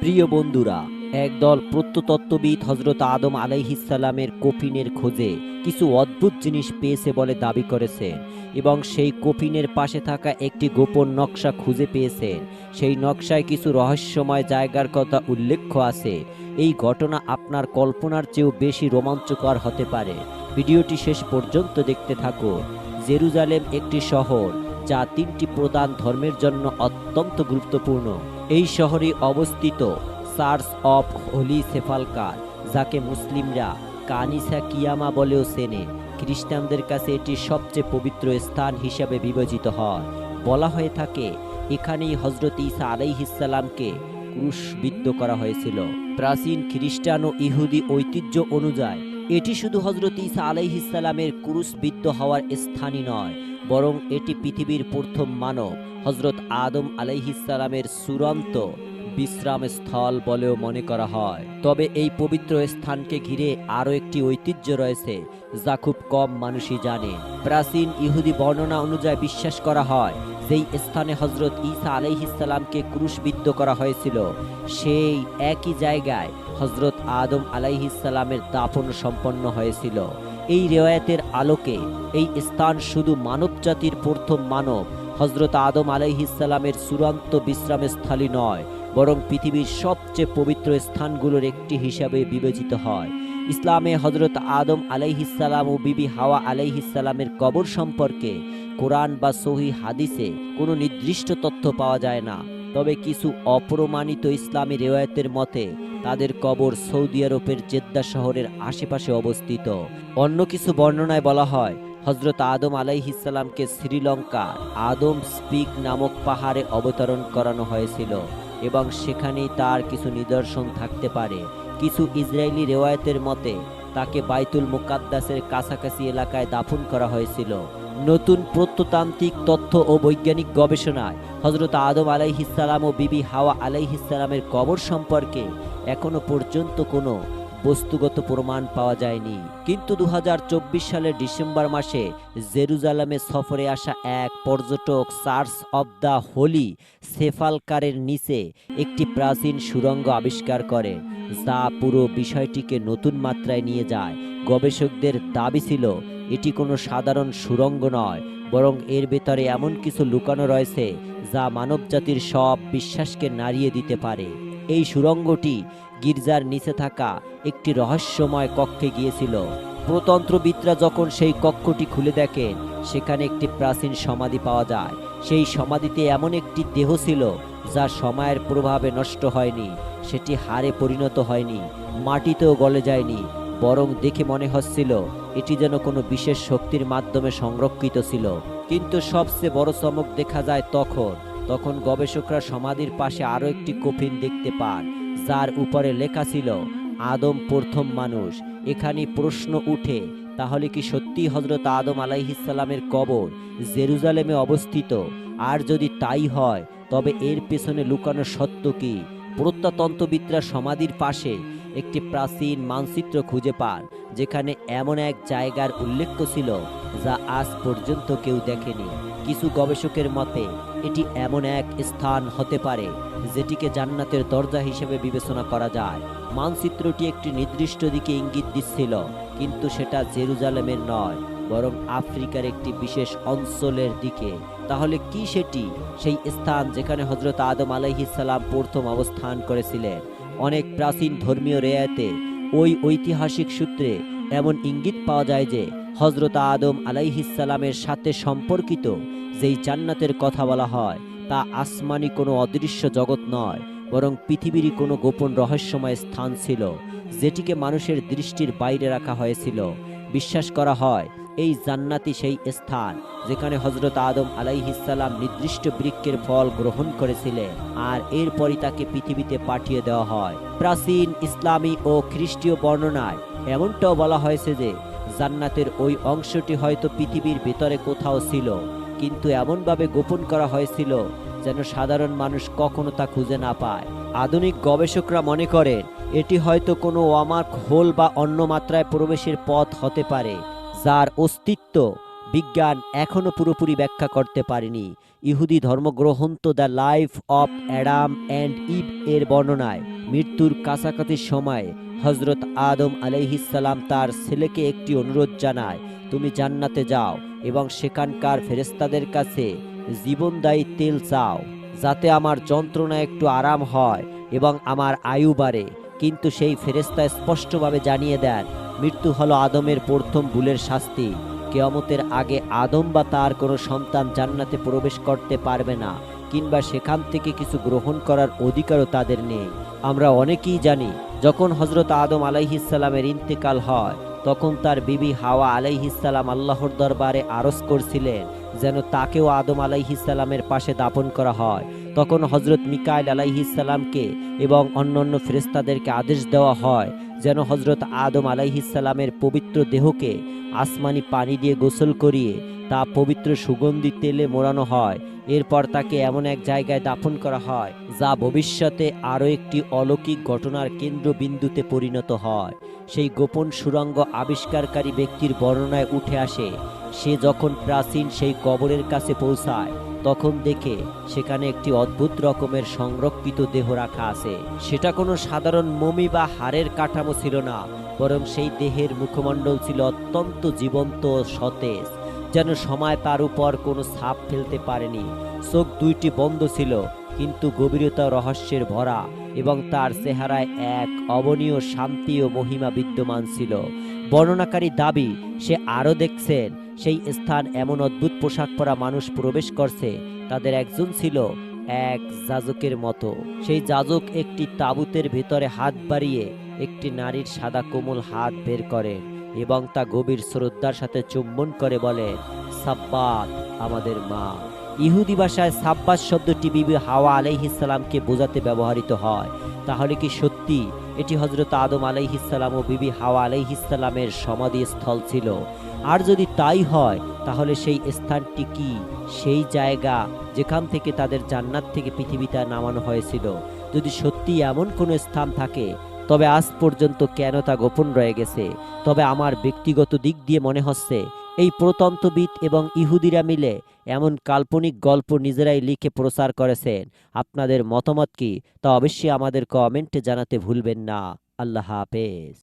প্রিয় বন্ধুরা, একদল প্রত্নতত্ত্ববিদ হজরত আদম আলাইহিসাল্লামের কফিনের খোঁজে কিছু অদ্ভুত জিনিস পেয়েছে বলে দাবি করেছেন এবং সেই কফিনের পাশে থাকা একটি গোপন নকশা খুঁজে পেয়েছেন। সেই নকশায় কিছু রহস্যময় জায়গার কথা উল্লেখ্য আছে। এই ঘটনা আপনার কল্পনার চেয়েও বেশি রোমাঞ্চকর হতে পারে। ভিডিওটি শেষ পর্যন্ত দেখতে থাকুন। জেরুজালেম একটি শহর যা তিনটি প্রধান ধর্মের জন্য অত্যন্ত গুরুত্বপূর্ণ। এই শহরে অবস্থিত চার্চ অফ হোলি সেফালকার, যাকে মুসলিমরা কানিসা কিয়ামা বলেও চেনে, খ্রিস্টানদের কাছে এটি সবচেয়ে পবিত্র স্থান হিসাবে বিবেচিত হয়। বলা হয়ে থাকে, এখানেই হজরত ঈসা আলাইহিসাল্লামকে ক্রুশবিদ্ধ করা হয়েছিল। প্রাচীন খ্রিস্টান ও ইহুদি ঐতিহ্য অনুযায়ী, এটি শুধু হজরত ঈসা আলাইহিসাল্লামের ক্রুশবিদ্ধ হওয়ার স্থানই নয় বরং এটি পৃথিবীর প্রথম মানব। হজরত আদম আলাইহিসালামের চূড়ান্ত বিশ্রাম স্থল বলেও মনে করা হয়। তবে এই পবিত্র স্থানকে ঘিরে আরও একটি ঐতিহ্য রয়েছে, যা খুব কম মানুষই জানে। প্রাচীন ইহুদি বর্ণনা অনুযায়ী বিশ্বাস করা হয়, যেই স্থানে হজরত ঈসা আলাইহিসালামকে ক্রুশবিদ্ধ করা হয়েছিল, সেই একই জায়গায় হজরত আদম আলাইহিসালামের দাফন সম্পন্ন হয়েছিল। এই রেওয়ায়তের আলোকে এই স্থান শুধু মানবজাতির প্রথম মানব। হজরত আদম আলাইহিসালামের চূড়ান্ত বিশ্রামস্থলী নয়, বরং পৃথিবীর সবচেয়ে পবিত্র স্থানগুলোর একটি হিসাবে বিবেচিত হয়। ইসলামে হজরত আদম আলাইহিসালাম ও বিবি হাওয়া আলাইহিসালামের কবর সম্পর্কে কোরআন বা সহি হাদিসে কোনো নির্দিষ্ট তথ্য পাওয়া যায় না। তবে কিছু অপ্রমাণিত ইসলামী রেওয়ায়তের মতে, তাদের কবর সৌদি আরবের জেদ্দা শহরের আশেপাশে অবস্থিত। অন্য কিছু বর্ণনায় বলা হয় হজরত আদম আলাইহিসাল্লামকে শ্রীলঙ্কার আদম স্পিক নামক পাহাড়ে অবতরণ করানো হয়েছিল এবং সেখানেই তার কিছু নিদর্শন থাকতে পারে। কিছু ইসরায়েলি রেওয়ায়তের মতে, তাকে বাইতুল মুকাদ্দাসের কাছাকাছি এলাকায় দাফন করা হয়েছিল। নতুন প্রত্নতান্ত্রিক তথ্য ও বৈজ্ঞানিক গবেষণায় হজরত আদম আলাইহিসাল্লাম ও বিবি হাওয়া আলাইহিসাল্লামের কবর সম্পর্কে এখনও পর্যন্ত কোনো বস্তুগত প্রমাণ পাওয়া যায়নি। কিন্তু দু হাজার চব্বিশ সালের ডিসেম্বর মাসে জেরুজালেমে সফরে আসা এক পর্যটক চার্চ অব দ্য হোলি সেফালকারের নিচে একটি প্রাচীন সুড়ঙ্গ আবিষ্কার করে, যা পুরো বিষয়টিকে নতুন মাত্রায় নিয়ে যায়। গবেষকদের দাবি ছিল এটি কোনো সাধারণ সুরঙ্গ নয়, বরং এর ভেতরে এমন কিছু লুকানো রয়েছে যা মানবজাতির সব বিশ্বাসকে নাড়িয়ে দিতে পারে। এই সুরঙ্গটি গির্জার নিচে থাকা একটি রহস্যময় কক্ষে গিয়েছিল। প্রতন্ত্রবিদরা যখন সেই কক্ষটি খুলে দেখেন, সেখানে একটি প্রাচীন সমাধি পাওয়া যায়। সেই সমাধিতে এমন একটি দেহ ছিল যা সময়ের প্রভাবে নষ্ট হয়নি, সেটি হারে পরিণত হয়নি, মাটিতেও গলে যায়নি বরং দেখে মনে হচ্ছিল, এটি যেন কোনো বিশেষ শক্তির মাধ্যমে সংরক্ষিত ছিল। কিন্তু সবচেয়ে বড় চমক দেখা যায় তখন তখন গবেষকরা সমাধির পাশে আরও একটি কফিন দেখতে পান, যার উপরে লেখা ছিল, আদম প্রথম মানুষ। এখানে প্রশ্ন উঠে, তাহলে কি সত্যি হজরত আদম আলাইহিসাল্লামের কবর জেরুজালেমে অবস্থিত? আর যদি তাই হয়, তবে এর পেছনে লুকানো সত্য কি? প্রত্নতন্ত্রবিদরা সমাধির পাশে একটি প্রাচীন মানচিত্র খুঁজে পান, যেখানে এমন এক জায়গার উল্লেখ ছিল, যা আজ পর্যন্ত কেউ দেখেনি। কিছু গবেষকের মতে, এটি এমন এক স্থান হতে পারে, যেটিকে জান্নাতের দরজা হিসেবে বিবেচনা করা যায়। মানচিত্রটি একটি নির্দিষ্ট দিকে ইঙ্গিত দিচ্ছিল, কিন্তু সেটা জেরুজালেমের নয়, বরং আফ্রিকার একটি বিশেষ অঞ্চলের দিকে। তাহলে কি সেটি? সেই স্থান যেখানে হজরত আদম আলাইহিসাল্লাম প্রথম অবস্থান করেছিলেন। অনেক প্রাচীন ধর্মীয় রেয়াতে ওই ঐতিহাসিক সূত্রে এমন ইঙ্গিত পাওয়া যায় যে হজরত আদম আলাইহিসাল্লামের সাথে সম্পর্কিত যেই জান্নাতের কথা বলা হয়, তা আসমানি কোনো অদৃশ্য জগৎ নয়, বরং পৃথিবীরই কোনো গোপন রহস্যময় স্থান ছিল, যেটিকে মানুষের দৃষ্টির বাইরে রাখা হয়েছিল। বিশ্বাস করা হয় এই জান্নাতি সেই স্থান যেখানে হজরত আদম আলাইহিসাল্লাম নির্দিষ্ট বৃক্ষের ফল গ্রহণ করেছিলেন আর এরপরই তাকে পৃথিবীতে পাঠিয়ে দেওয়া হয়। প্রাচীন ইসলামী ও খ্রিস্টীয় বর্ণনায় এমনটাও বলা হয়েছে যে, জান্নাতের ওই অংশটি হয়তো পৃথিবীর ভেতরে কোথাও ছিল, কিন্তু এমনভাবে গোপন করা হয়েছিল যেন সাধারণ মানুষ কখনো তা খুঁজে না পায়। আধুনিক গবেষকরা মনে করেন, এটি হয়তো কোনো ওয়ামার্ক হোল বা অন্য মাত্রায় প্রবেশের পথ হতে পারে যার অস্তিত্ব বিজ্ঞান এখনও পুরোপুরি ব্যাখ্যা করতে পারেনি। ইহুদি ধর্মগ্রন্থ the life of Adam and Eve এর বর্ণনায়, মৃত্যুর কাছাকাছি সময়ে হজরত আদম আলাইহিসাল্লাম তার ছেলেকে একটি অনুরোধ জানায়, তুমি জান্নাতে যাও এবং সেখানকার ফেরেস্তাদের কাছে জীবনদায়ী তেল চাও, যাতে আমার যন্ত্রণা একটু আরাম হয় এবং আমার আয়ু বাড়ে। কিন্তু সেই ফেরেস্তা স্পষ্টভাবে জানিয়ে দেন, মৃত্যু হলো আদমের প্রথম ভুলের শাস্তি। কেয়ামতের আগে আদম বা তার কোনো সন্তান জান্নাতে প্রবেশ করতে পারবে না, কিংবা সেখান থেকে কিছু গ্রহণ করার অধিকারও তাদের নেই। আমরা অনেকেই জানি, যখন হজরত আদম আলাইহিসাল্লামের ইন্তেকাল হয়, তখন তার বিবি হাওয়া আলাইহিসাল্লাম আল্লাহর দরবারে আরজ করছিলেন, যেন তাকেও আদম আলাইহিসাল্লামের পাশে দাপন করা হয়। তখন হজরত মিকাইল আলাইহিসাল্লামকে এবং অন্যান্য ফেরেস্তাদেরকে আদেশ দেওয়া হয় যেন হজরত আদম আলাইহিসাল্লামের পবিত্র দেহকে আসমানি পানি দিয়ে গোসল করিয়ে তা পবিত্র সুগন্ধি তেলে মোড়ানো হয়। এরপর তাকে এমন এক জায়গায় দাফন করা হয় যা ভবিষ্যতে আরও একটি অলৌকিক ঘটনার কেন্দ্রবিন্দুতে পরিণত হয়। সেই গোপন সুরঙ্গ আবিষ্কারকারী ব্যক্তির বর্ণনায় উঠে আসে, সে যখন প্রাচীন সেই কবরের কাছে পৌঁছায় তখন দেখে সেখানে একটি অদ্ভুত রকমের সংরক্ষিত দেহ রাখা আছে। সেটা কোনো সাধারণ মমি বা হাড়ের কাঠামো ছিল না, বরং সেই দেহের মুখমণ্ডল ছিল অত্যন্ত জীবন্ত ও সতেজ, যেন সময় তার উপর কোনো ছাপ ফেলতে পারেনি। চোখ দুইটি বন্ধ ছিল, কিন্তু গভীরতা রহস্যের ভরা এবং তার চেহারায় এক অবনীয় শান্তি ও মহিমা বিদ্যমান ছিল। বর্ণনাকারী দাবি, সে আরও দেখছেন সেই স্থান এমন অদ্ভুত পোশাক পরা মানুষ প্রবেশ করছে, তাদের একজন ছিল এক যাজকের মতো। সেই যাজক একটি তাঁবুতের ভেতরে হাত বাড়িয়ে একটি নারীর সাদা কোমল হাত বের করেন এবং তা গভীর শ্রদ্ধার সাথে চুম্বন করে বলে, সাব্বাত, আমাদের মা। ইহুদি ভাষায় সাব্বাস শব্দটি বিবি হাওয়া আলাইহিসালামকে বোঝাতে ব্যবহৃত হয়। তাহলে কি সত্যি এটি হজরত আদম আলাইহিসাল্লাম ও বিবি হাওয়া আলাইহিসাল্লামের সমাধিস্থল ছিল। আর যদি তাই হয়, তাহলে সেই স্থানটি কি? সেই জায়গা যেখান থেকে তাদের জান্নাত থেকে পৃথিবীতে নামানো হয়েছিল। যদি সত্যি এমন কোনো স্থান থাকে, তবে আজ পর্যন্ত কেন তা গোপন রয়ে গেছে? তবে আমার ব্যক্তিগত দিক দিয়ে মনে হচ্ছে এই প্রতন্তবিদ এবং ইহুদিরা মিলে এমন কাল্পনিক গল্প নিজেরাই লিখে প্রচার করেছেন। আপনাদের মতামত কি? তা অবশ্যই আমাদের কমেন্টে জানাতে ভুলবেন না। আল্লাহ হাফেজ।